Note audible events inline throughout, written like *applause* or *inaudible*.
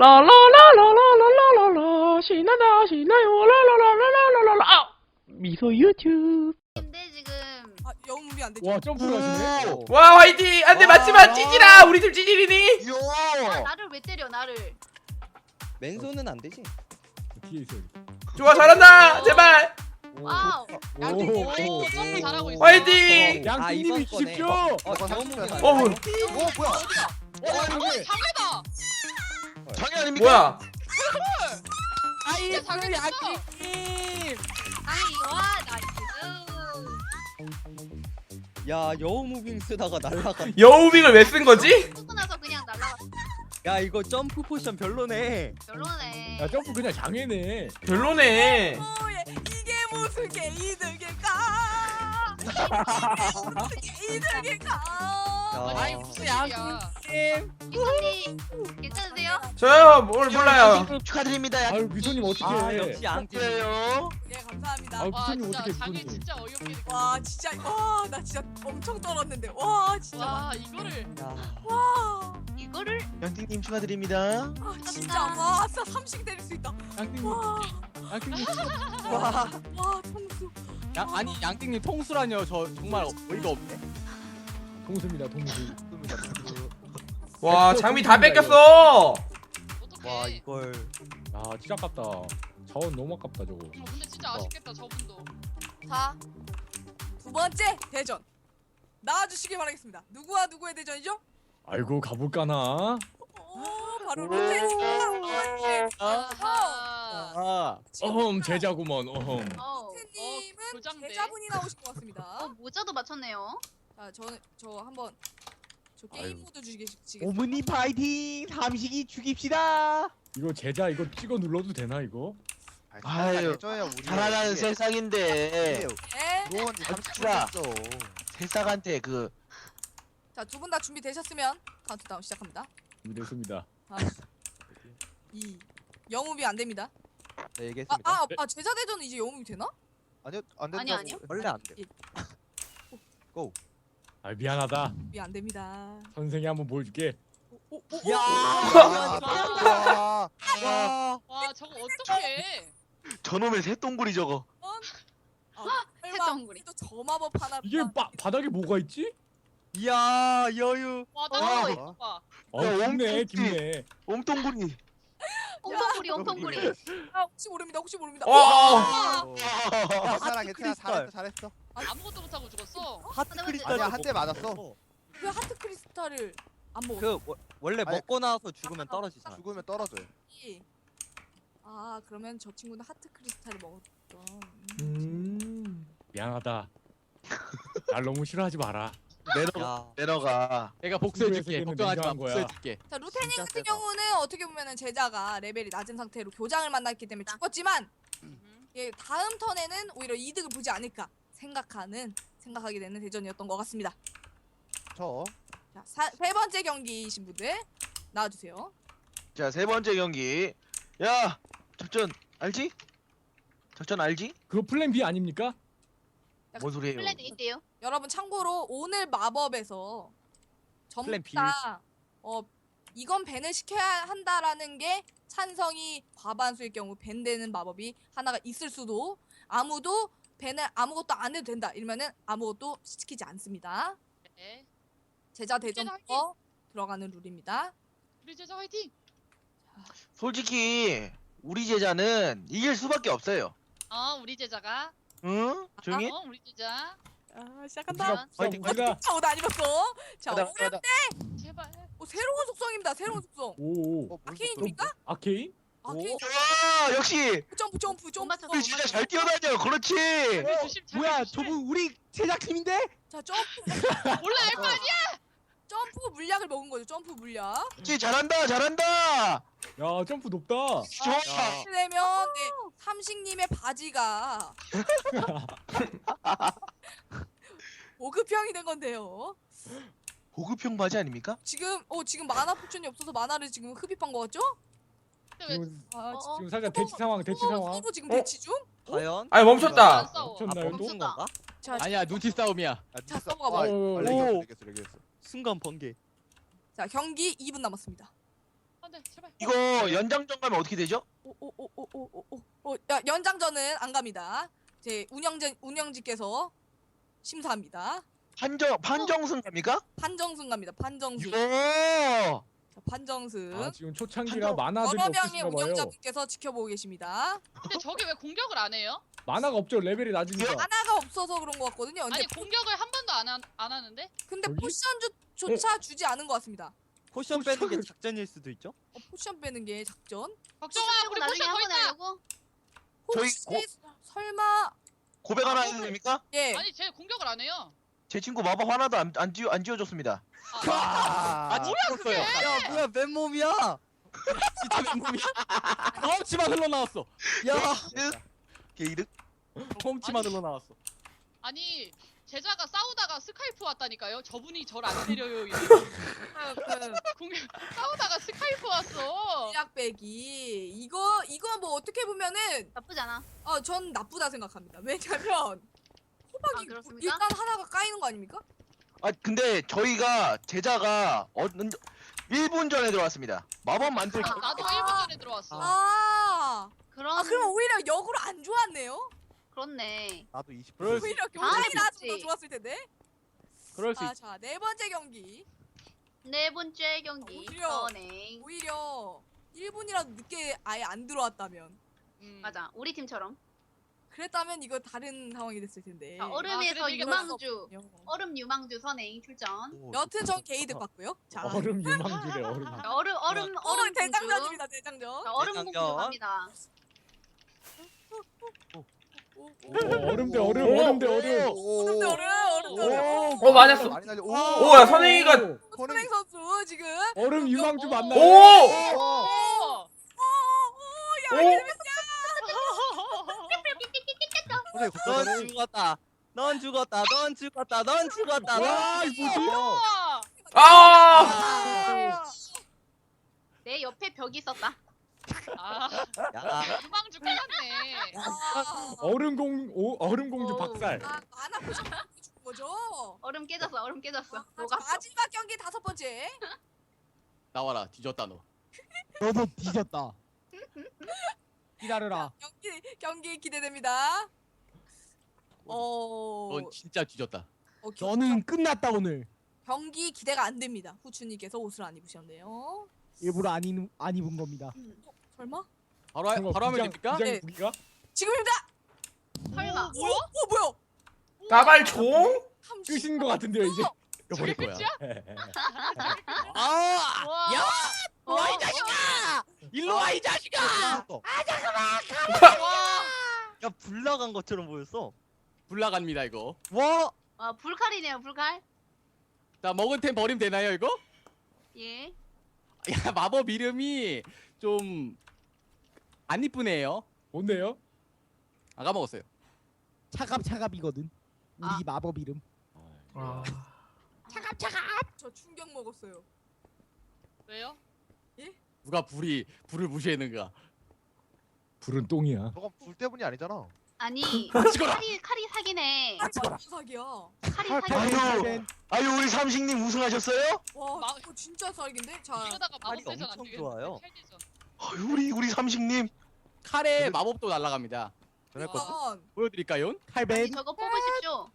라라라라라라라라라 신나다 신나요 라라라라라라라 아! 미소 유튜브 근데 지금 아 영웅비 안 되죠? 와 점프를 하시네. 오! 와 화이팅 안돼 맞지마 찌질아 우리 팀 찌질이니 요! 나를 왜 때려 나를 맨손은 안 되지. 뒤에 있어. 좋아 잘한다 제발 와우 오. 오, 점프 잘하고 있어. 화이팅 아, 양띵님이 이번 거네. 주십시오. 어, 어, 돼. 뭐. 오 뭐야? 어, 장애다. 장애 아닙니까? 뭐야 진짜 장애다. 아이와 나이스 야, 여우 무빙 쓰다가 날라가. 여우빙을 왜 쓴 거지? 쓰고 나서 그냥 날라갔어 야, 이거 점프 포션 별로네. 별로네 야 점프 그냥 장애네. 별로네 어, 예. 이게 무슨? 이게 이득일까? 야. 아니 무슨 양이야. 이사님 괜찮으세요? 저요 뭘 몰라요 축하드립니다. 아유 미소님 어떻게? 아, 역시 양띵. 요예 감사합니다. 아유 와 미소님 진짜 어떻게 장애 미소님? 진짜 어이없게. 느껴. 와 진짜 와 나 진짜 엄청 떨었는데 와 진짜 와 이거를 야, 와 이거를 양띵님 축하드립니다. 아, 진짜 와 진짜 삼식 때릴 수 있다. 양띵님, 와, 양띵님. 와, 와 통수. 양, 아니 양띵님 통수라뇨 저 정말 어이가 없네 동수입니다 동수. 와 장비 다 뺏겼어 어떡해. 와, 이걸. 아 진짜 아깝다. 자원 너무 아깝다 저거. 어, 근데 진짜 아쉽겠다 저분도. 자, 두 번째 대전 나와주시길 바라겠습니다. 누구와 누구의 대전이죠? 아이고 가볼까나. 오, 바로 루테스 아하. 아 어흠 제자구먼 어흠. 어, 루테님은 교장대. 제자분이 나오신 것 *laughs* 어 같습니다. 모자도 맞췄네요 자, 저는 저 한번 저 게임 아유. 모드 주시겠습니다. 오므니 파이팅! 삼식이 죽입시다! 이거 제자 이거 찍어 눌러도 되나 이거? 아유, 해줘야 우리 살아나는 세상인데 네. 30분 세상한테 그 자, 두 분 다 준비되셨으면 카운트다운 시작합니다. 준비됐습니다. 2 영업이 안 됩니다. 네, 아, 얘기했습니다. 아, 아 제자 대전은 이제 영업이 되나? 아니요 안 아니, 된다고 아니요. 원래 안 돼. 아 미안하다. 영업이 안 됩니다. 선생이 한번 보여줄게. 오, 오, 오, 야! 와, 와! 와 저거 어떡해. 저놈의 새똥구리 저거. 아, 설마 새똥구리. 또 저 마법 하나 이게 바, 바닥에 뭐가 있지? 이야, 여유. 와 와. 떨어져 있어 봐. 어 야, 깊네 엄청 깊네. 옴똥구리. 엉덩구리 엉덩구리 아, 혹시 모릅니다. 혹시 모릅니다. 와 괜찮아 괜찮아 크리스탈. 잘했어 잘했어 아무것도 못하고 죽었어. 하트 아니야, 크리스탈. 아니야 한대 맞았어 왜 하트 크리스탈을 안 먹었지? 그 워- 원래 아니, 먹고 나서 죽으면 떨어지잖아. 죽으면 떨어져요 아 그러면 저 친구는 하트 크리스탈을 먹었던. 음. 미안하다. 날 너무 싫어하지 마라. 매너 야, 매너가. 내가 복수해줄게 걱정하지 마 냉정한 거야. 복수해줄게 자 루테닝 진짜 같은 세다. 경우는 어떻게 보면은 제자가 레벨이 낮은 상태로 교장을 만났기 때문에 죽었지만 예, 다음 턴에는 오히려 이득을 보지 않을까 생각하는 생각하게 되는 대전이었던 것 같습니다. 저 자, 사, 세 번째 경기이신 분들 나와주세요. 자 세 번째 경기. 야 작전 알지? 작전 알지? 그거 플랜 B 아닙니까? 뭔 소리예요? 플랜 있대요 여러분 참고로 오늘 마법에서 전부 플랜 B. 다 어, 이건 밴을 시켜야 한다라는 게 찬성이 과반수일 경우 밴되는 마법이 하나가 있을 수도 아무도 밴을 아무것도 안 해도 된다 이러면은 아무것도 시키지 않습니다. 네. 제자 대전부터 들어가는 룰입니다. 우리 제자 화이팅. 솔직히 우리 제자는 이길 수밖에 없어요. 어 우리 제자가. 응? 조용히. 어 우리 제자. 아 시작한다. 화이팅, 우리가 자, 옷안 입었어. 자, 가자. 가자. 제발. 어, 새로운 속성입니다. 새로운 속성. 오오. 어, 아케인입니까? 아케인? 아케인 와 역시 점프 점프 못 점프. 맞췄어 우리 못 진짜 잘 뛰어다녀. 그렇지. 우리 조심 잘 뭐야. 저분 우리 제작팀인데? 자 점프 *laughs* 원래 알거 아니야. 점프 물약을 먹은 거죠. 점프 물약. 그렇지 잘한다 잘한다. 야 점프 높다. 좋아. 네, 삼식님의 바지가 *laughs* 보급형이 된 건데요. 보급형 바지 아닙니까? 지금 어 지금 만화 포션이 없어서 만화를 지금 흡입한 거 같죠? 지금, 아 어, 어. 지금 살짝 대치 상황 대치 서로, 상황. 서로 지금 어? 대치 중? 과연? 아니 안 멈췄다 싸워. 아, 멈췄나요 또? 멈춘 건가? 자, 아니야 눈치 싸움이야 아, 자, 니가- 넘어가 봐. 아, 오, 아, 오. 레기했어 레기했어 레기했어 순간 번개. 자 경기 2분 남았습니다. 안돼 제발. 이거 연장전 가면 어떻게 되죠? 오오오오오오. 어, 야, 연장전은 안 갑니다. 제 운영진 운영진께서 심사합니다. 판정 판정승 갑니까? 판정승 갑니다. 판정승. 요. 자, 판정승. 아 지금 초창기라 만화들이 여러 명의 없으신가 봐요. 운영자분께서 지켜보고 계십니다. 근데 저게 왜 공격을 안 해요? 만화가 없죠. 레벨이 낮으니까. 하나가 없어서 그런 것 같거든요. 근데, 아니 공격을 한 번도 안, 하, 안 하는데? 근데 저기? 포션조차 주지 않은 것 같습니다. 포션 빼는 게 작전일 수도 있죠? 어, 포션 빼는 게 작전? 하고 우리 나중에 한번. 하려고? 저희 혹시 고- 설마 고백 하나 해도 됩니까? 예 아니 쟤 공격을 안 해요. 제 친구 마법 하나도 안, 안 지워 안 지워줬습니다. 아, 아, 아 찍었어요. 야 뭐야 맨몸이야 진짜 맨몸이야. *laughs* 경험치만 흘러나왔어. 야 게이득. 경험치만 흘러나왔어. 아니 제자가 싸우다가 스카이프 왔다니까요. 저분이 절 안 때려요. *laughs* 이러고. 그 *laughs* 공격 싸우다가 스카이프 왔어. 전략 빼기 이거 이거 뭐 어떻게 보면은 나쁘지 않아. 어 전 나쁘다 생각합니다. 왜냐면 호박이 아, 그렇습니까? 일단 하나가 까이는 거 아닙니까? 아 근데 저희가 제자가 어, 1분 전에 들어왔습니다. 마법 만들. 아, 나도 아. 1분 전에 들어왔어. 아, 그런 아 그러면 오히려 역으로 안 좋았네요. 그렇네. 나도 20. 그럴 수 오히려 경찰이 나왔으면 더. 좋았을 텐데. 그럴 수 아, 있. 자, 네 번째 경기. 네 번째 경기 오히려. 선행. 오히려 1분이라도 늦게 아예 안 들어왔다면 음. 맞아. 우리 팀처럼. 그랬다면 이거 다른 상황이 됐을 텐데. 자, 아, 얼음에서 이게 유망주. 그렇군요. 얼음 유망주 선행 출전. 여튼 전 게이드 봤고요. 자, 얼음 유망주래 얼음. 자, 얼음 얼음 어, 얼음. 대장전입니다, 대장전. 자, 얼음 대장전. 공주 갑니다. 오, 오, 어, 얼음 대 얼음 오. 얼음 대 얼음. 얼음 대 얼음, 얼음 대 얼음. 어 맞았어. 많이 날려. 오. 오 야 선행이가 손행 선수 지금. 얼음 유망주 맞나요? 오. 오. 어. 오, 선생님 넌넌 죽었다 넌 죽었다 넌 죽었다 넌 죽었다 와 뭐지? 우와. 아. 내 옆에 벽이 있었다. 아 야 얼음 공 오, 얼음 공주 오. 박살. 아, 만화 포션 죽은 거죠? 얼음 깨졌어. 얼음 깨졌어. 아, 자, 녹았어. 마지막 경기 다섯 번째. 나와라 뒤졌다 너. *laughs* 너도 뒤졌다 *laughs* 기다려라. 경기 경기 기대됩니다. 어, 넌 진짜 뒤졌다. 어, 겨- 너는 끝났다 오늘 경기 기대가 안 됩니다. 후추님께서 옷을 안 입으셨네요. 일부러 안, 입, 안 입은 겁니다 음, 어, 설마? 바로 하, 바로 하면 됩니까? 네. 무기가? 지금입니다. 설마. 어, 뭐야? 어, 뭐야? 삼십- 끝인 것 같은데요 이제. 이거 버릴 거야. 끝이야? 아 와. 야! 어, 와이 자식아! 일로 와 이 자식아! 와. 야 불 나간 것처럼 보였어 불 나갑니다 이거. 와! 아, 불칼이네요. 불칼. 자 먹은 템 버리면 되나요 이거? 예. 야 마법 이름이 좀 안 이쁘네요. 뭔데요? 아 까 먹었어요. 차갑 차갑이거든 우리 아. 마법 이름 아. 저 충격 먹었어요. 왜요? 누가 불이 불을 무시했는가? 불은 똥이야. 저건 불 때문이 아니잖아. 아니. *laughs* 칼이 칼이 사기네. 완전 사기야. 칼이 칼, 사기. 칼. 아유, 아유 우리 삼식님 우승하셨어요? 와, 마- 이거 진짜 사기인데. 자, 이러다가 칼이 마법 대전 안 엄청 되겠는데. 좋아요. 칼대전. 아유 우리 우리 삼식님. 칼에 마법도 날아갑니다. 전했거든. 이건 보여드릴까요? 아니, 칼벤? 저거 뽑으십시오.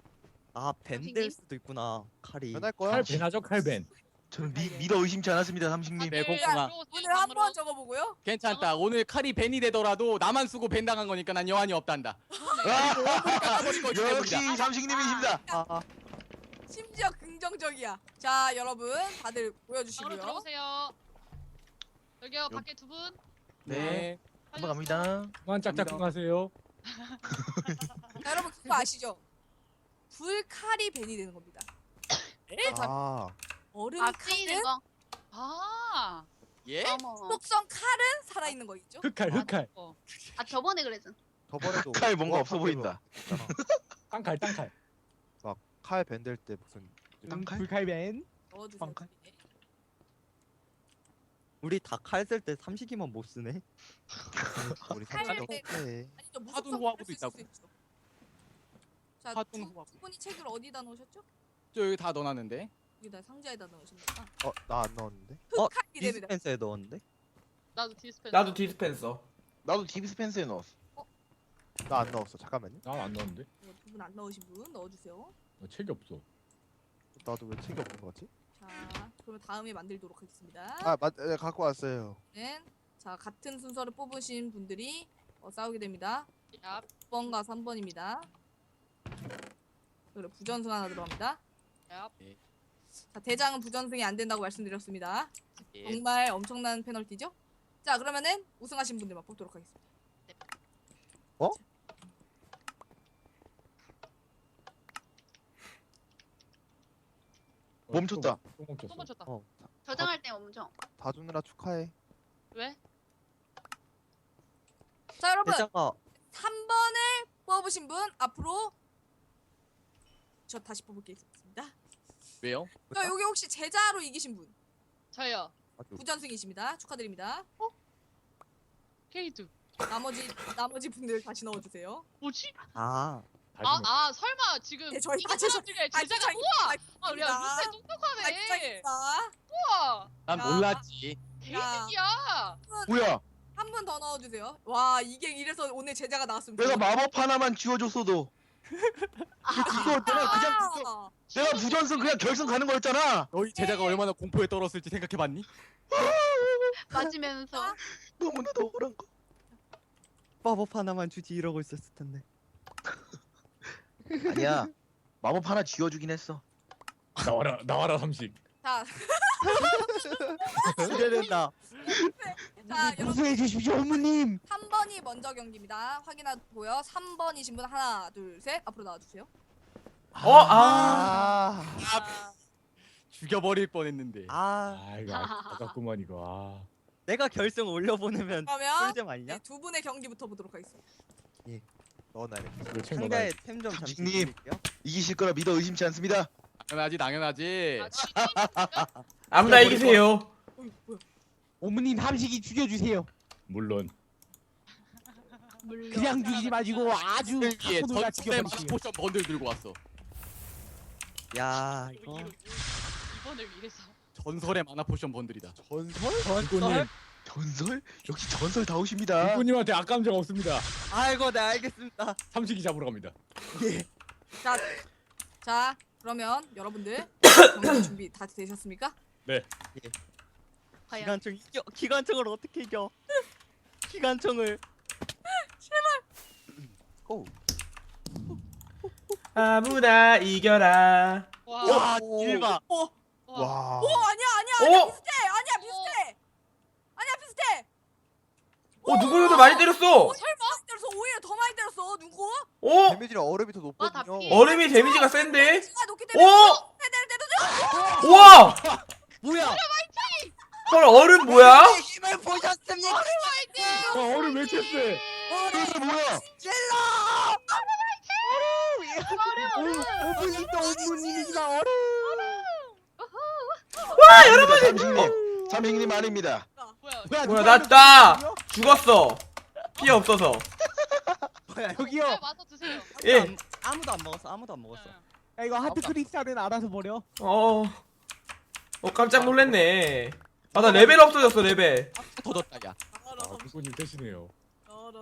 아벤 선생님? 될 수도 있구나 칼이 전할 거야. 칼벤하죠 칼벤. 저는 미, 믿어 의심치 않았습니다 삼식님. 네, 다들 공공아. 들어오세요, 오늘 한. 번 적어보고요. 괜찮다. 오늘 칼이 벤이 되더라도 나만 쓰고 벤 당한 거니까 난 여한이 없단다. 역시 삼식님이십니다. 아, 아. 심지어 긍정적이야. 자, 여러분 다들 보여주시고요. 들어오세요. 여기요 밖에 두 분. 네. 한번 갑니다. 그만 짝짝꿍 하세요. 자, 여러분 그거 아시죠? 불칼이 벤이 되는 겁니다. 아. 얼음 아, 쓰이는 칼은 거. 아. 예? 어머. 속성 칼은 살아있는 거 있죠? 흑칼 흑칼. 어. 아, 저번에 그랬잖아. 저번에도 칼 뭔가 뭐 없어 칼 보인다. 있잖아. 땅칼 땅칼. 칼 밴들 때 무슨 땅칼? 불칼벤 넣어주세요. 빵칼? 네. 우리 다 칼 쓸 때 삼식이만 못 쓰네 *laughs* 우리 칼 삼식 때- 네. 아니, 저 호화구도 있다고. 수 있어. 자, 화둔 두, 호화구. 두 분이 책을 어디다 넣으셨죠? 저 여기 다 넣어놨는데. 여기다 상자에다 넣으셨나요? 어, 나 안 넣었는데. 어, 흑칼이. 디스펜서에 넣었는데 나도 디스펜. 나도 디스펜서. 나도 디스펜서에 넣었어. 나 안 넣었어. 잠깐만요. 난안 넣었는데. 두분 안 넣으신 분 넣어주세요. 나 책이 없어. 나도 왜 책이 없는 거지? 자, 그러면 다음에 만들도록 하겠습니다. 아, 맞, 네, 갖고 왔어요. 는 자, 같은 순서를 뽑으신 분들이 어, 싸우게 됩니다. 야, 2번과 3번입니다. 그리고 부전승 하나 들어갑니다. 야. 자, 대장은 부전승이 안 된다고 말씀드렸습니다. 예. 정말 엄청난 페널티죠? 자, 그러면은 우승하신 분들만 뽑도록 하겠습니다. 어, 멈췄다. 또, 또 멈췄어. 또 멈췄다. 어, 저장할 때 엄청. 봐주느라 축하해. 왜? 자, 여러분. 대장아 3번을 뽑으신 분 앞으로 저 다시 뽑을 게 있습니다. 왜요? 자, 여기 혹시 제자로 이기신 분 저요. 부전승이십니다. 축하드립니다. 케이드. 나머지 나머지 분들 다시 넣어주세요. 뭐지? 아 아, 넣- 아, 설마 지금 네, 저희 이거 다 사람 중에 제자가 우와! 아, 야, 아, 루테 똑똑하네. 축하드립니다. 우와! 난 야. 몰랐지. 개이득이야. 뭐야? 한 분 더 넣어주세요. 와 이게 이래서 오늘 제자가 나왔습니다. 내가 마법 하나만 지워줬어도 *laughs* 그거 내가 그냥 그거- 아, 내가 부전승 그냥 결승 가는 거였잖아. 너희 제자가 얼마나 공포에 떨었을지 생각해봤니? *laughs* 맞으면서. 너무나도 억울한 거. 마법 하나만 주지 이러고 있었을 텐데 아니야. 마법 하나 지워주긴 했어. 나와라 나와라 삼식. 자, *laughs* 기대된다 자 여러분 우승해 주십시오 어머님 3번이 먼저 경기입니다. 확인하고요. 3번이신 분 하나 둘 셋 앞으로 나와주세요. 어, 아. 아, 죽여버릴 뻔했는데. 아 아 이거 아- 아깝구만 이거. 아. 내가 결승 올려보내면 그러면 꿀잼 아니냐? 네, 두 분의 경기부터 보도록 하겠습니다. 넣어놔야겠다. 넣어놔야지. 템좀 잠시. 드릴게요 이기실 거라 믿어 의심치 않습니다. 당연하지, 당연하지. 아? *laughs* 아무나 이기세요. 어이, 뭐야? 어머님 함식이 죽여주세요 물론. 그냥 죽이지 마시고 아주 예, 전체 포션 번들 들고 왔어. 야 이거 이번을 위해서. 전설의 마나 포션 번들이다. 전설? 이고님 전설? 역시 전설 다우십니다. 이고님한테 악감정 없습니다. 아이고 네 알겠습니다 삼식이 잡으러 갑니다. 자, 자 그러면 여러분들 경기 준비 다 되셨습니까? 과연. 기관총 이겨 기관총을 어떻게 이겨 기관총을 아무나 이겨라. 와. 와 일봐 어, 와. 와. 어 아니야 아니야 아니야 어? 비슷해 아니야 비슷해 아니야 비슷해. 어, 누구보다 많이 때렸어. 어, 설마 많이 때려서 오히려 더 많이 때렸어 누구? 어? 데미지는 얼음이 더 높거든요. 피해. 얼음이 데미지가 센데? 제가 높기 때문에 어? 때려. *laughs* 우와! 뭐야 헐, 얼음 뭐야? 힘을 보셨습니까 아 얼음 왜 챘어? 이게 뭐야? 찔러 어머님도 어머님이지만 얼음 와 여러분 삼식님 아닙니다. 뭐야? 뭐야, 나, 나 죽었어. 피해 없어서. 뭐야 네, 여기요 와서 드세요. 예. 아무도 안 먹었어 아무도 안 먹었어 응. 야 이거 하트 없다. 크리스탈은 알아서 버려 어. 어, 깜짝 놀랐네. 아, 나 레벨 없어졌어, 레벨. 터졌다, 야. 아 이고님 대신해요.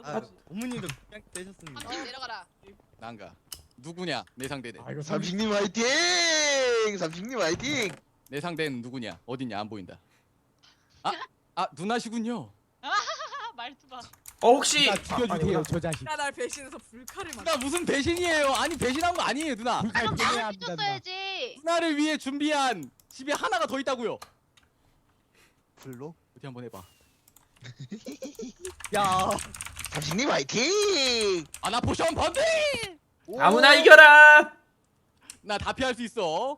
아, 어머님도 그냥 되셨습니다 삼촌 내려가라. 난가. 누구냐? 내 상대는. 아 이거 삼식님 화이팅! 삼식님 화이팅! 내 상대는 누구냐? 어딨냐? 안 보인다. 아, 아 누나시군요. 아, *laughs* 말투 봐. 어, 혹시. 아, 아니구나. 저 자식 날 배신해서 불칼을 막. 누나 무슨 배신이에요? 아니 배신한 거 아니에요, 누나. 그럼 나를 삐졌어야지. 누나를 위해 준비한 집에 하나가 더 있다고요. 불로? 어디 한번 해봐. *laughs* 야 삼식님 화이팅! 아나 포션 번들. 아무나 이겨라! 나 다 피할 수 있어.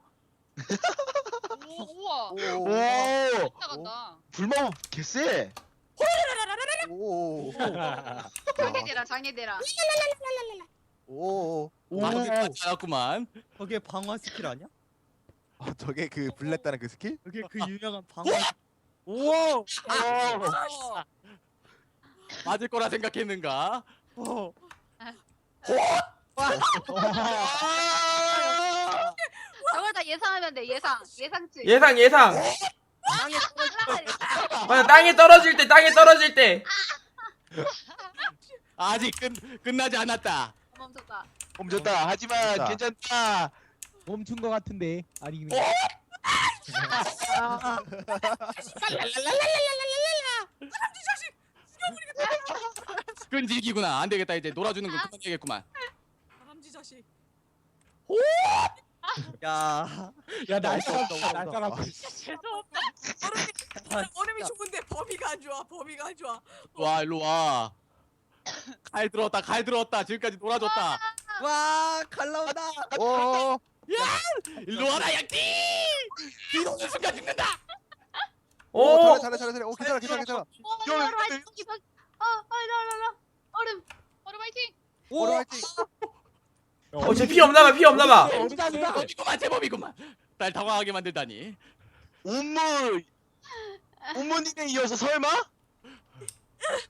*laughs* 오, 우와. 오. 오 나간다. 불마법 개쎄. 오. 장애대라, 장애대라. 오. 오. 맞지 않았구만. 저게 방어 스킬 아니야? 아, 저게 그 블랙다는 그 스킬? 저게 그 유명한 방어 오 맞을 거라 생각했는가? 오. 저걸 다 예상하면 돼, 예상. 예상치. 예상, 예상. 땅에. 맞아 땅에 떨어질 때 땅에 떨어질 때 아직 끝 끝나지 않았다. 멈췄다. 멈췄다. 하지만 멈췄다. 괜찮다. 멈춘 거 같은데 아니 끈질기구나. 안 되겠다 이제 놀아주는 거 그만해야겠구만. 다람쥐 자식. 야. *laughs* 야날 없다, 사람 없다, 없다. 날 사람 재수없다. 얼음이 얼음이 좋은데 범위가 안 좋아. 범위가 안 좋아. 와 일로 와. 칼 들었다 칼 들었다 지금까지 놀아줬다. 와, 칼 나온다. 오. 일로 와라 양띠. 오는 순간 죽는다. 오. 오 잘해 잘해 잘해. 오 괜찮아 괜찮아 괜찮아. 어, 얼음 화이팅. 어, 얼음, 얼음, 얼음. 얼음 화이팅. 오라 화이팅. 어쟤 피 없나봐 피 없나봐 제법이구만 제법이구만. 날 당황하게 만들다니. 운물. 운무님에 이어서 설마?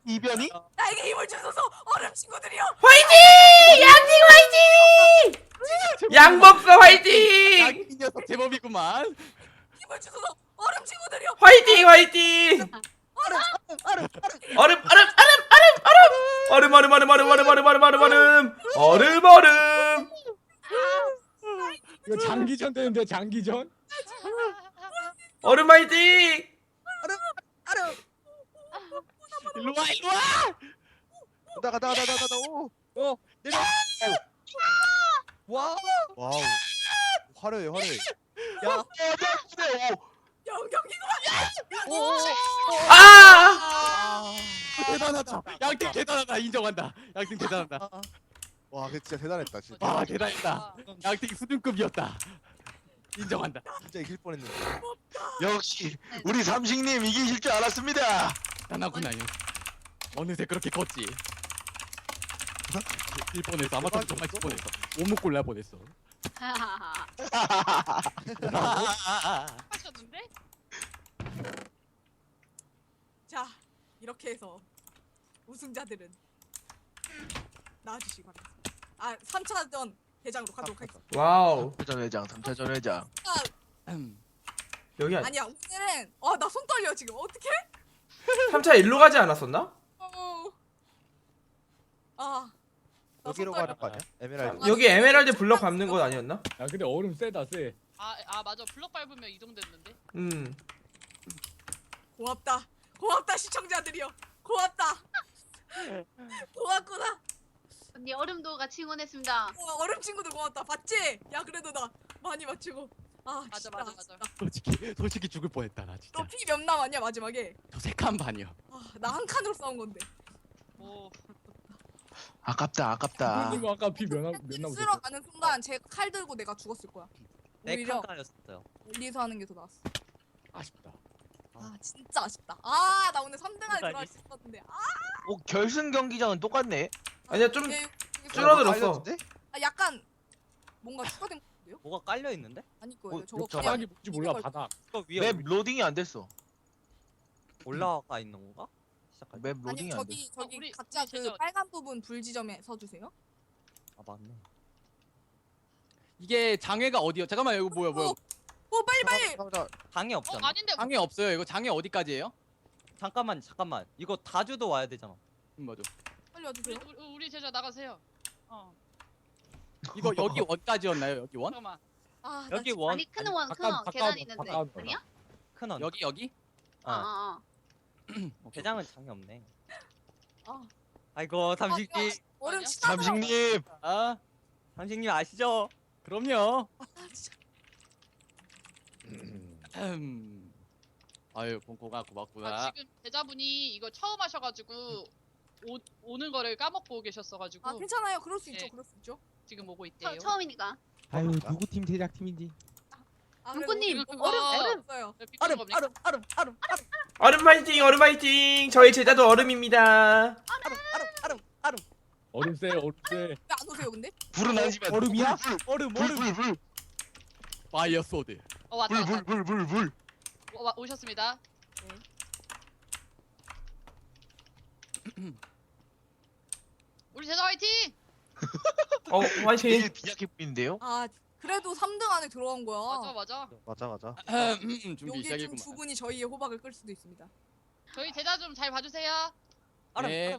이변이? 나에게 힘을 주소서 얼음 친구들이여. 화이팅 양팅 화이팅 양법사 화이팅 양띠 녀석 제법이구만. 힘을 주소서 얼음 친구들이여. 화이팅 화이팅 얼음 얼음 얼음 얼음 얼음 얼음 얼음 얼음 얼음 얼음 얼음 얼음 얼음 얼음 얼음 이거 장기전 되는데 장기전 얼음 화이팅 일로 와 일로 와. 나가 나가 나가 나가. 오. 어, 내려. 와. 와우. 화려해 화려해. 야. 어, 네, 오. 영경기가 오. 아 대단하다. 양팀 대단하다. 인정한다. 양팀 대단하다. 와 근데 진짜 대단했다 진짜. 아 대단했다. 양팀 수준급이었다. 인정한다. 진짜 이길 뻔했는데. 역시 우리 삼식님 이기실 줄 알았습니다. 대단하구나요. 어느새 그렇게 컸지. 일 뻔했어. 아마 정말 칠 뻔했어. 오목 골라 뻔했어. 하셨는데? *laughs* 자 이렇게 해서 우승자들은 나와주시기 바랍니다. 아 3차전 대장으로 가도록 하겠습니다. 와우 3차전 회장, 3차전 회장. 음. 여기 아니 아니야 오늘은 아나 손 떨려 지금 어떡해? 3차 일로 가지 않았었나? 어. 아. 나 여기로 떨려. 가는 거 아니야? 에메랄드. 여기 에메랄드 블럭 밟는 건 아니었나? 야 근데 얼음 세다 세 아, 아 맞아. 블럭 밟으면 이동됐는데. 음 고맙다. 고맙다 시청자들이여. 고맙다. 고맙구나. 언니 얼음도가 칭원했습니다. 어, 얼음 친구들 고맙다. 봤지? 야 그래도 나 많이 맞추고. 아 맞아, 진짜 맞아, 맞아. 솔직히 솔직히 죽을 뻔했다 나 진짜. 너피 몇 남았냐 마지막에? 저 색한 반이요. 아, 나 한 칸으로 싸운 건데. 오. 아깝다, 아깝다. 이거 아까 피몇몇 쓸어 남았어 가는 순간 제가 칼 들고 내가 죽었을 거야. 오히려 내칸가였어요 멀리서 하는 게 더 나았어. 아쉽다 아 진짜 아쉽다. 아 나 오늘 3등 안에 들어갈 수 있었는데. 아, 오, 결승 경기장은 똑같네. 아니야 좀 얘- 얘- 줄어들었어. 알려준대? 아, 약간 뭔가 추가된 건데요? 뭐가 깔려 있는데? 아닐 거예요. 어, 저거 욕정. 그냥 바닥이 뭔지 몰라 바닥 이거 위에 맵 로딩이 안 됐어. 올라가 있는 건가? 시작할 때. 맵 아니 로딩이 안 됐어. 저기 저기 우리- 각자 우리 그 빨간 부분 불 지점에 서 주세요. 아 맞네. 이게 장애가 어디요? 잠깐만 이거 뭐야 뭐야? 어, 오 빨리 빨리. 잠깐만, 방이 어 없잖아. 아닌데. 장애 없어요. 이거 장애 어디까지예요? 잠깐만 잠깐만. 이거 다주도 와야 되잖아. 음 맞아. 빨리 와주세요. 우리, 우리 제자 나가세요. 어. 이거 여기 원까지였나요? 여기 원? 잠깐만. 아, 나 여기 원 아니 큰 원, 큰 가까운- 원, 가까운 계단 거, 있는데 가까운 거. 아니야? 큰 원. 여기 여기? 아, 아, 아. 대장은 장이 없네. 아. 아이고 삼식님, 얼음 아니야? 치다 삼식님, 아 삼식님 아시죠? 그럼요. 아, 진짜. 음. 아유 봉코가 아, 고맙구나. 지금 제자분이 이거 처음 하셔가지고 오, 오는 거를 까먹고 계셨어가지고 아 괜찮아요. 그럴 수 있죠. 네. 그럴 수 있죠. 지금 오고 처, 있대요. 처음이니까. 아유 누구 팀 제작 팀인지 아, 눈꽃님, 그래도 얼음, 얼음 얼음. 없어요. 네, 삐뚤 얼음 겁니까? 얼음 얼음 얼음 얼음 얼음 화이팅 얼음 화이팅 저희 제자도 얼음입니다 얼음 얼음 얼음 얼음 얼음 세 얼음 세 왜안 오세요 근데? 불은 아니지만 얼음이야? 불, 얼음 불, 얼음. 불, 불, 불, 파이어 소드. 어 왔다 불, 왔다. 불, 불, 불, 불. 어, 와, 오셨습니다. 우리 제자 화이팅! *laughs* 어 화이팅 빈약해 보이는데요? 아 그래도 3등 안에 들어간 거야. 맞아 맞아. 맞아 맞아. *laughs* 음, 준비 여기 좀 시작이구만. 두 분이 저희의 호박을 끌 수도 있습니다. 저희 제자 좀 잘 봐주세요. 알아. 네.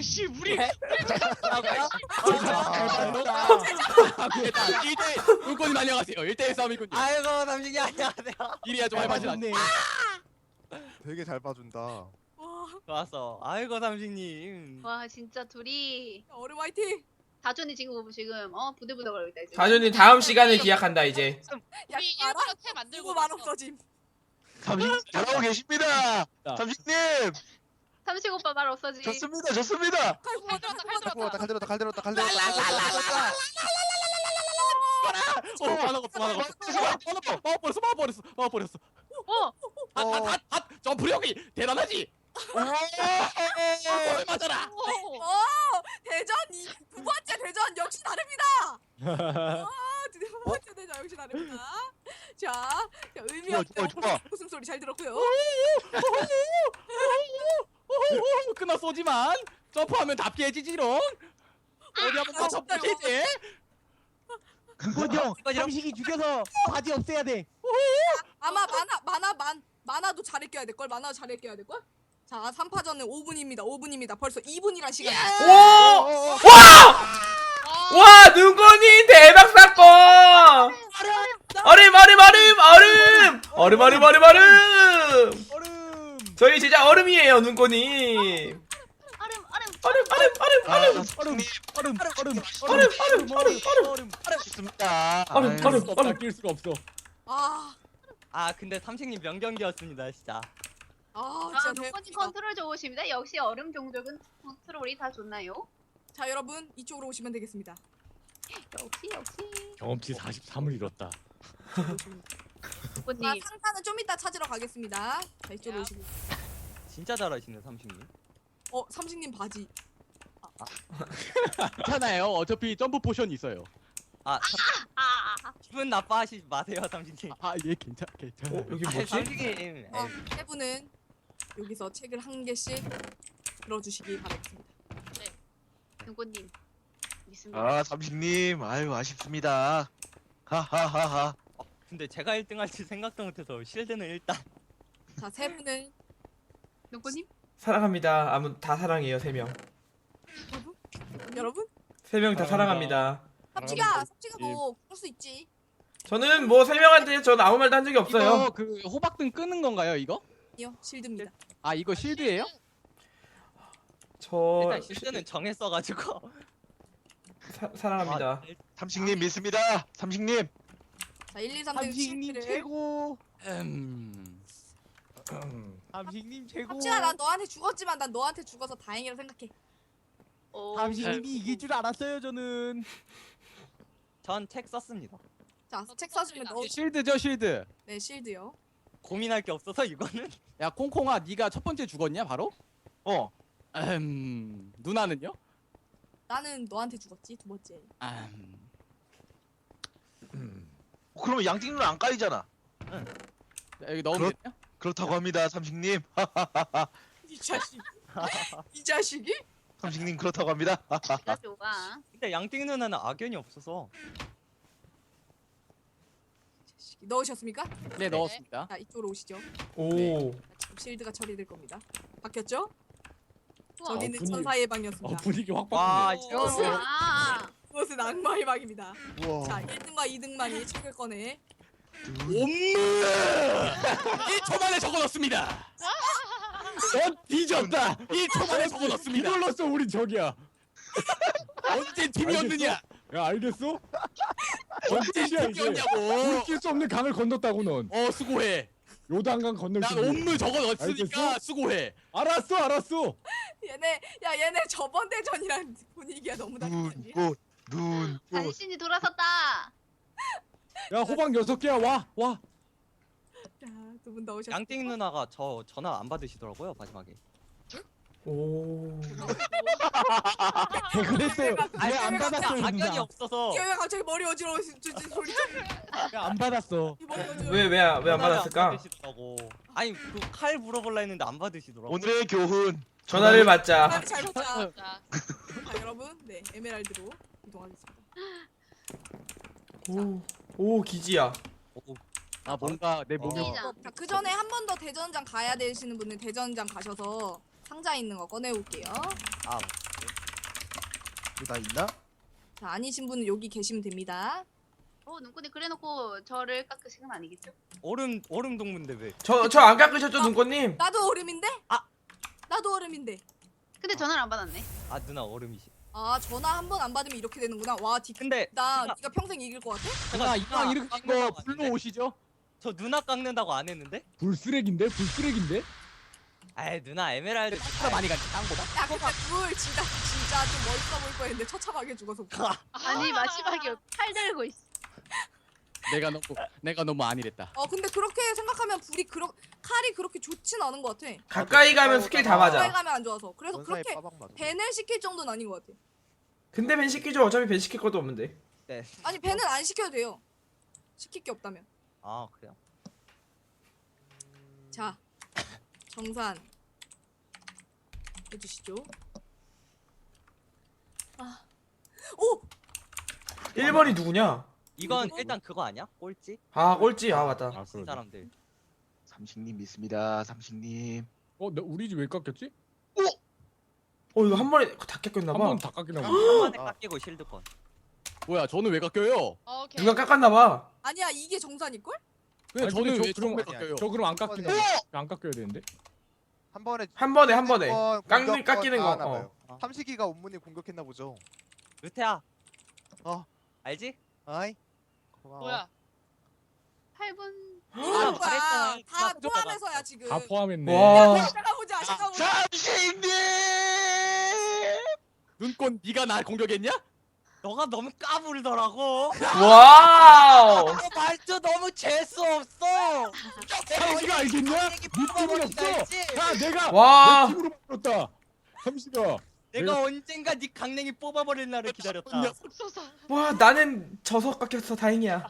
아씨 우리 아, 아, 그랬다. 1대 물고님 안녕하세요. 1대1 싸움이군요. 아이고 삼식이 안녕하세요. 이리야 좀 해봐주라. 되게 잘 봐준다. 와, 좋았어. 아이고 삼식님. 와 진짜 둘이 얼음 화이팅! 다준이 지금 지금 어 부들부들 거리고 있다 지금. 다준이 다음 시간을 기약한다 이제. 야, 우리 알아? 일부러 태 만들고 갔어. 없어짐. 삼식님 잘하고 계십니다. 자. 삼식님 삼식 오빠 말 없어지. 좋습니다 좋습니다. 칼칼 들었다 칼 들었다. 칼 들었다 칼 들었다 칼 들었다 칼 들었다. 어, 만화 없어, 만화 없어. 막아 버렸어, 막아 버렸어, 막아 버렸어. 어 아, 아, 아, 아, 점프력이 대단하지. 어, 맞아라. 오. 어, 대전 이 두 번째 대전 역시 다릅니다. 아, 두 번째 대전 역시 다릅니다. 자, 자 의미 좋아, 없는 좋아, 좋아. 웃음 소리 잘 들었고요. 쏘지만 점프하면 다 피해지지롱. 어디 한번 아, 접붙이지. 그건 형 삼식이 죽여서 바지 없애야 돼. 아, 아마 만화 만화 만 만화도 잘 읽혀야 될 걸. 만화 잘 읽혀야 될 걸. 자, 3파전은 5분입니다. 5분입니다. 벌써 2분이란 시간. 예! 오! 와! 와, 눈건이 대박 사건! 얼음, 얼음, 얼음, 얼음! 얼음, 얼음, 얼음, 얼음! 저희 진짜 얼음이에요, 눈건이. 얼음 얼음. 얼음 얼음 얼음 아, 얼음 삼식님 얼음 얼음 얼음 얼음 얼음 얼음 얼음 얼음. 좋습니다. 얼음 아유, 얼음 수 없다, 얼음 낄 수가 없어. 아, 아 근데 삼식님 명경기였습니다 진짜. 아, 아 진짜 눈꽃이 대박이다. 컨트롤 좋으십니다. 역시 얼음 종족은 컨트롤이 다 좋나요? 자, 여러분 이쪽으로 오시면 되겠습니다. 역시 역시. 경험치 43을 잃었다. 자, 눈꽃님 상자는 좀 이따 찾으러 가겠습니다. 자, 이쪽으로 야. 오시고. 진짜 잘하시네 삼식님. 어, 삼식님 바지. 괜찮아요. 어차피 점프 포션 있어요. 아 아, 아, 기분 나빠하시지 마세요 삼식님. 아, 얘 괜찮, 괜찮아. 어 여기 아니, 뭐지? 삼식님. 어, 세 분은 여기서 책을 한 개씩 들어주시기 바라겠습니다. 눈꽃님 믿습니다. 아 삼식님 아유 아쉽습니다. 하하하하. 근데 제가 1등 할지 생각도 못해서 실드는 일단. 자, 세 분은 눈꽃님 사랑합니다 아무 다 사랑해요 세명세 명 여러분 다 사랑합니다. 사랑합니다 삼식아, 삼식아 뭐 그럴 수 있지. 저는 뭐 세 명한테 전 아무 말도 한 적이 없어요 이거 그 호박등 끄는 건가요, 이거? 아니요, 실드입니다. 아, 이거 실드예요? 저 일단 실드는 정했어가지고. 사, 사랑합니다 아, 삼식님 믿습니다. 삼식님. 자, 1, 2, 3등 삼식님 실드를. 최고. 음. 삼식님 최고. 삼식아, 난 너한테 죽었지만 난 너한테 죽어서 다행이라 생각해. 오, 삼식님이 이길 줄 알았어요 저는. 전 책 썼습니다. 자, 책 써주면 너, 실드죠, 실드. 네 실드요. 고민할 게 없어서 이거는. 야, 콩콩아, 네가 첫 번째 죽었냐, 바로? 어. 음. 누나는요? 나는 너한테 죽었지 두 번째. 음. 어, 그러면 양띵 누나 안 까이잖아. 야, 여기 넣으면 그렇- 되냐? 그렇다고 합니다 삼식님. 이 자식. *laughs* 이 자식이? 삼식님 그렇다고 합니다. 진짜 좋아. 근데 양띵 누나는 악연이 없어서. 자식이. 넣으셨습니까? 네, 넣었습니다. 자, 이쪽으로 오시죠. 오 자, 지금 실드가 처리될 겁니다. 바뀌었죠? 우와. 저기는 분위기- 천사의 어, 방이었습니다. 분위기 확 와 바뀌네. 이거. 아, 그것은 악마의 방입니다. 우와. 자, 1등과 2등만이 책을 꺼내. 옴무! 1초 만에 적어넣습니다. 넌 뒤졌다. 1초 만에 적어넣습니다. 뒤돌렸어 우리 적이야. 언제 팀이었느냐? 야 알겠어? 언제 뜻이야, 이게? 팀이었냐고. 물길 수 없는 강을 건넜다고 넌. 어, 수고해. 요단강 건널 난 수 있는. 옴무 적어넣었으니까 알겠어? 수고해. 알았어 알았어. 얘네, 야, 얘네 저번 대전이랑 분위기가 너무 다르지. 눈꽃 눈꽃. 간신히 돌아섰다. 야 호박 여섯 개야 와 와. 자, 두분 넣으셨고. 양띵 누나가 저 전화 안 받으시더라고요 마지막에. 오. 그랬어요. 아니, 왜안 받았어요 악연이 누나? 없어서. 야, 왜 갑자기 머리 어지러워 지- 지- 지- 소리 왜안 받았어? 머리 어지러워. 왜 왜 왜 안 받았을까? 받으시더라고. 아니 그 칼 물어볼라 했는데 안 받으시더라고. 오늘의 교훈. 전화를 받자 잘, 잘 먹자. 자, 자, 여러분, 네, 에메랄드로 이동하겠습니다. 오, 오 기지야. 아 뭔가 내 몸이 어. 자, 그 전에 한 번 더 대전장 가야 되시는 분은 대전장 가셔서 상자 있는 거 꺼내올게요. 아나 있나? 자, 아니신 분은 여기 계시면 됩니다. 어 눈꽃이 그래놓고 저를 깎으신 건 아니겠죠? 얼음 얼음 동문데 왜? 저 저 안 깎으셨죠 눈꽃님? 나도 얼음인데? 아. 나도 얼음인데. 근데 전화를 안 받았네. 아 누나 얼음이시. 아, 전화 한 번 안 받으면 이렇게 되는구나. 와, 디... 근데 나 누나, 네가 평생 이길 것 같아? 누나 이왕 이렇게 된거 불러 오시죠 저 누나 깎는다고 안 했는데? 불 쓰레기인데 불 쓰레기인데 아이 누나 에메랄드 차 많이 간지 땅보다 야, 근데 불 진짜 진짜 좀 멋있어 보일 뻔했는데 처참하게 죽어서. 아니 마지막에 팔 들고 있어. 내가 너무 내가 너무 안일했다 어, 근데 그렇게 생각하면 불이 그렇 칼이 그렇게 좋진 않은 것 같아. 가까이 가면 스킬 다 가까이 맞아. 가면 안 좋아서. 그래서 원사에 그렇게 맞아. 밴을 시킬 정도는 아닌 것 같아. 근데 벤 시키죠. 어차피 벤 시킬 것도 없는데. 네. 아니 밴은 안 시켜도 돼요. 시킬 게 없다면. 아 그래요? 자, 정산 해주시죠. 아, 오, 1번이 누구냐? 이건 일단 그거 아니야? 꼴찌? 아 꼴찌. 아 맞다. 아친 그러네 사람들. 삼식님 믿습니다. 삼식님. 어? 나 우리 집 왜 깎였지? 어 이거 한 번에 다 깎였나 한 봐. 번다 깎이나 보네 한 번에 아. 깎이고 실드건. 뭐야 저는 왜 깎여요? 어, 오케이. 누가 깎았나 봐. 아니야 이게 정산일 걸? 왜 아니, 저는 근데 왜 저 그럼 그런 거 아니야. 저 그럼 안 깎이나 어! 안 깎여야 되는데? 한 번에 한 번에 한 번에. 깎는 공격권 깎이는 다 거. 하나 어. 봐요. 삼식이가 온문이 공격했나 보죠. 루테야. 어. 알지? 아이. 고마워. 뭐야? 8분 이거 뭐야? 말했잖아. 다나 포함해서야 지금. 다 포함했네 와. 야, 잠깐 보자, 잠깐 보자. 삼식님. 눈꽃 네가 날 공격했냐? 너가 너무 까불더라고. 와우. 너 말투 너무 재수 없어. 삼시가 알겠냐? 네 팀은 없어 야 내가 와. 내 팀으로 만들었다 삼시가 내가 언젠가 네 강냉이 뽑아버릴 날을 기다렸다. 와 나는 져서 깎였어. 다행이야.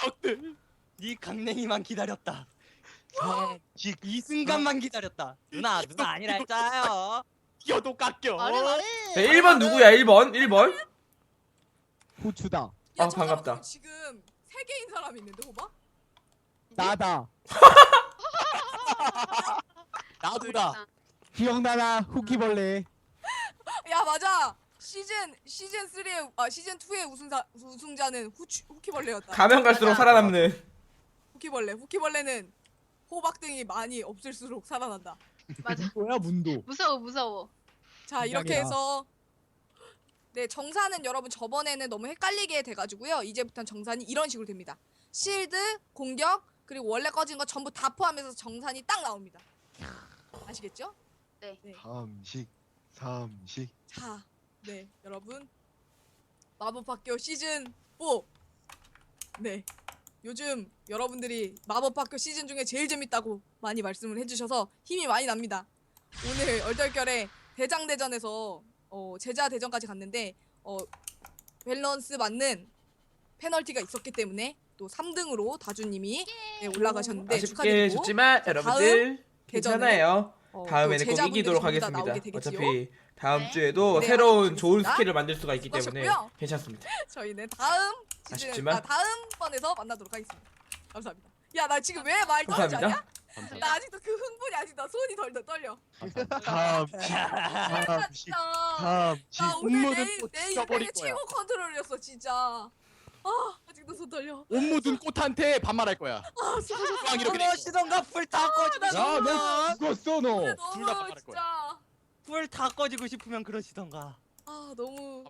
녀석들 네 강냉이만 기다렸다. 삼식. 이 순간만 기다렸다. 누나 누나 아니라 했잖아요. 이겨도 깎여 말해 말해. 네, 1번 누구야? 1번. 1번. 후추다. 야, 아, 잠깐만, 반갑다. 지금 세 개인 사람이 있는데 호박? 나다. *laughs* 나도다. 기억나나 후키벌레. *laughs* 야 맞아. 시즌 시즌 3의 아 시즌 2의 우승자 우승자는 후추, 후키벌레였다. 가면 갈수록 맞아. 살아남는. 후키벌레. 후키벌레는 호박 등이 많이 없을수록 살아난다. 맞아. *laughs* 뭐야 문도 무서워 무서워. 자 이렇게 긴장이다. 해서 네 정산은 여러분 저번에는 너무 헷갈리게 돼가지고요 이제부터는 정산이 이런 식으로 됩니다 실드 공격 그리고 원래 꺼진 거 전부 다 포함해서 정산이 딱 나옵니다 아시겠죠? 삼식. 삼식. 자, 네 여러분 마법 학교 시즌 4 네 요즘 여러분들이 마법 학교 시즌 중에 제일 재밌다고 많이 말씀을 해주셔서 힘이 많이 납니다 오늘 얼떨결에 대장대전에서 어, 제자 대전까지 갔는데 어, 밸런스 맞는 페널티가 있었기 때문에 또 3등으로 다주님이 네, 올라가셨는데 아쉽게 축하드리고 졌지만 여러분들 대전에 괜찮아요. 어, 또 다음에는 꼭 제자분들이 이기도록 전부 다 하겠습니다. 나오게 되겠지요. 어차피 다음 네. 주에도 네, 새로운 좋은 알겠습니다. 스킬을 만들 수가 있기 때문에 수고하셨고요. 괜찮습니다. *laughs* 저희는 다음 시즌 아쉽지만. 아, 다음 번에서 만나도록 하겠습니다. 감사합니다. 야 나 지금 왜 말 떨지 않냐? 감사합니다. 나 아직도 그 흥분이 아직 나 손이 덜덜 떨려. 삼식. 삼식. 진짜. 삼식. 나 오늘 내, 또내 인생의 거야. 최고 컨트롤이었어 진짜. 아 아직도 손 떨려. 옷 묻은 꽃한테 반말할 거야. 아 이렇게 그러시던가 불 다 꺼지고 나 싶으면. 야너 죽었어 너. 너무 둘다 반말할 거야. 진짜. 불다 꺼지고 싶으면 그러시던가. 아 너무